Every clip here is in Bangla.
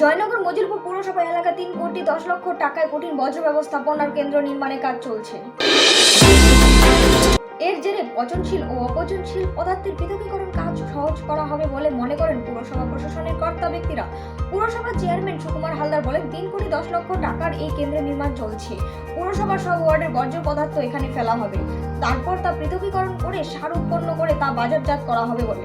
জয়নগর মজিলপুর পৌরসভা এলাকা তিন কোটি দশ লক্ষ টাকায় কঠিন বজ্র ব্যবস্থাপনার কেন্দ্র নির্মাণের কাজ চলছে। এর জেরে পচনশীল ও অপচনশীল পদার্থের পৃথকীকরণ কাজ সহজ করা হবে বলে মনে করেন পুরসভা প্রশাসনের কর্তা ব্যক্তিরা। পুরসভার চেয়ারম্যান সুকুমার হালদার বলেন, তিন কোটি দশ লক্ষ টাকার এই কেন্দ্রের নির্মাণ চলছে। পুরসভার সব ওয়ার্ডের বর্জ্য পদার্থ এখানে ফেলা হবে। তারপর তা পৃথকীকরণ করে সার উৎপন্ন করে তা বাজারজাত করা হবে বলে।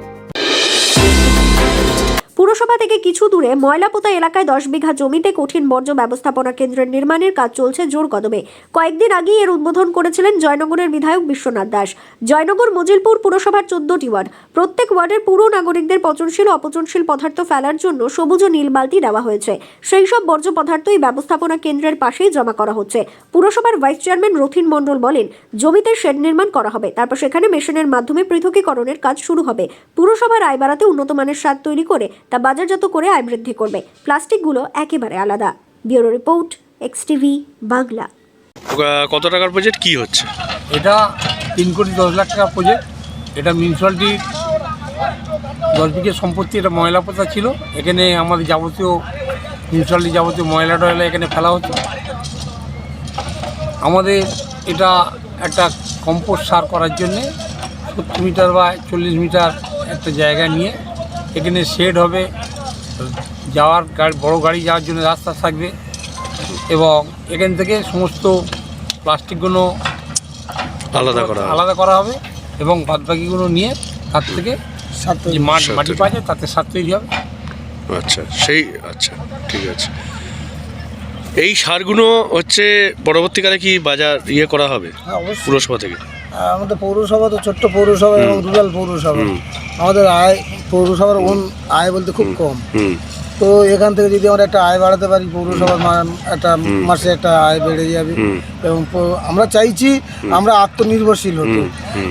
পুরসভা থেকে কিছু দূরে ময়লাপোতা এলাকায় দশ বিঘা জমিতে কঠিন বর্জ্য ব্যবস্থাপনা কেন্দ্রের নির্মাণের কাজ চলছে জোর কদমে। কয়েকদিন আগেই এর উদ্বোধন করেছিলেন জয়নগরের বিধায়ক বিশ্বনাথ দাস। জয়নগর মজিলপুর পুরসভার চোদ্দটি ওয়ার্ড। প্রত্যেক ওয়ার্ডের পুরো নাগরিকদের পচনশীল অপচনশীল পদার্থ ফেলার জন্য সবুজ ও নীল বালতি দেওয়া হয়েছে। সেই সব বর্জ্য পদার্থ এই ব্যবস্থাপনা কেন্দ্রের পাশেই জমা করা হচ্ছে। পুরসভার ভাইস চেয়ারম্যান রথিন মণ্ডল বলেন, জমিতে শেড নির্মাণ করা হবে, তারপর সেখানে মেশিনের মাধ্যমে পৃথকীকরণের কাজ শুরু হবে। পুরসভার আয় বাড়াতে উন্নত মানের সার তৈরি করে তা বাজারজাত করে আয় বৃদ্ধি করবে। প্লাস্টিকগুলো একেবারে আলাদা। Bureau report X TV Bangla. কত টাকার প্রজেক্ট? কি হচ্ছে? এটা তিন কোটি দশ লাখ টাকা প্রজেক্ট। এটা মিউনিসিপ্যালিটির দশ বিঘে সম্পত্তি এটা ময়লা পোতা ছিল। এখানে আমাদের যাবতীয় মিউনিসিপ্যালিটি যাবতীয় ময়লা টয়লা এখানে ফেলা হতো আমাদের এটা একটা কম্পোস্ট সার করার জন্যে সত্তর মিটার বা চল্লিশ মিটার একটা জায়গা নিয়ে এখানে শেড হবে। যাওয়ার গাড়ি বড় গাড়ি যাওয়ার জন্য রাস্তা থাকবে এবং এখান থেকে সমস্ত প্লাস্টিকগুলো আলাদা করা আলাদা করা হবে এবং বাদবাকিগুলো নিয়ে তার থেকে মাঠ মাটি। পাওয়া যায় তাতে সার তৈরি হবে। আচ্ছা সেই আচ্ছা ঠিক আছে। এই সারগুলো হচ্ছে পরবর্তীকালে কি বাজার ইয়ে করা হবে? হ্যাঁ অবশ্যই। পুরসভা থেকে? আমাদের পৌরসভা তো ছোট্ট পৌরসভা এবং রুরাল পৌরসভা। আমাদের আয় পৌরসভার ওন আয় বলতে খুব কম। তো এখান থেকে যদি আমরা একটা আয় বাড়াতে পারি পৌরসভার একটা মাসে একটা আয় বেড়ে যাবে। এবং আমরা চাইছি আমরা আত্মনির্ভরশীল হতে।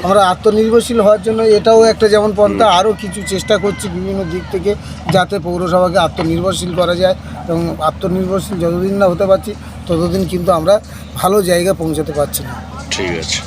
আমরা আত্মনির্ভরশীল হওয়ার জন্য এটাও একটা যেমন পন্থা আরও কিছু চেষ্টা করছি বিভিন্ন দিক থেকে যাতে পৌরসভাকে আত্মনির্ভরশীল করা যায়। এবং আত্মনির্ভরশীল যতদিন না হতে পারছি ততদিন কিন্তু আমরা ভালো জায়গায় পৌঁছাতে পারছি না। ঠিক আছে।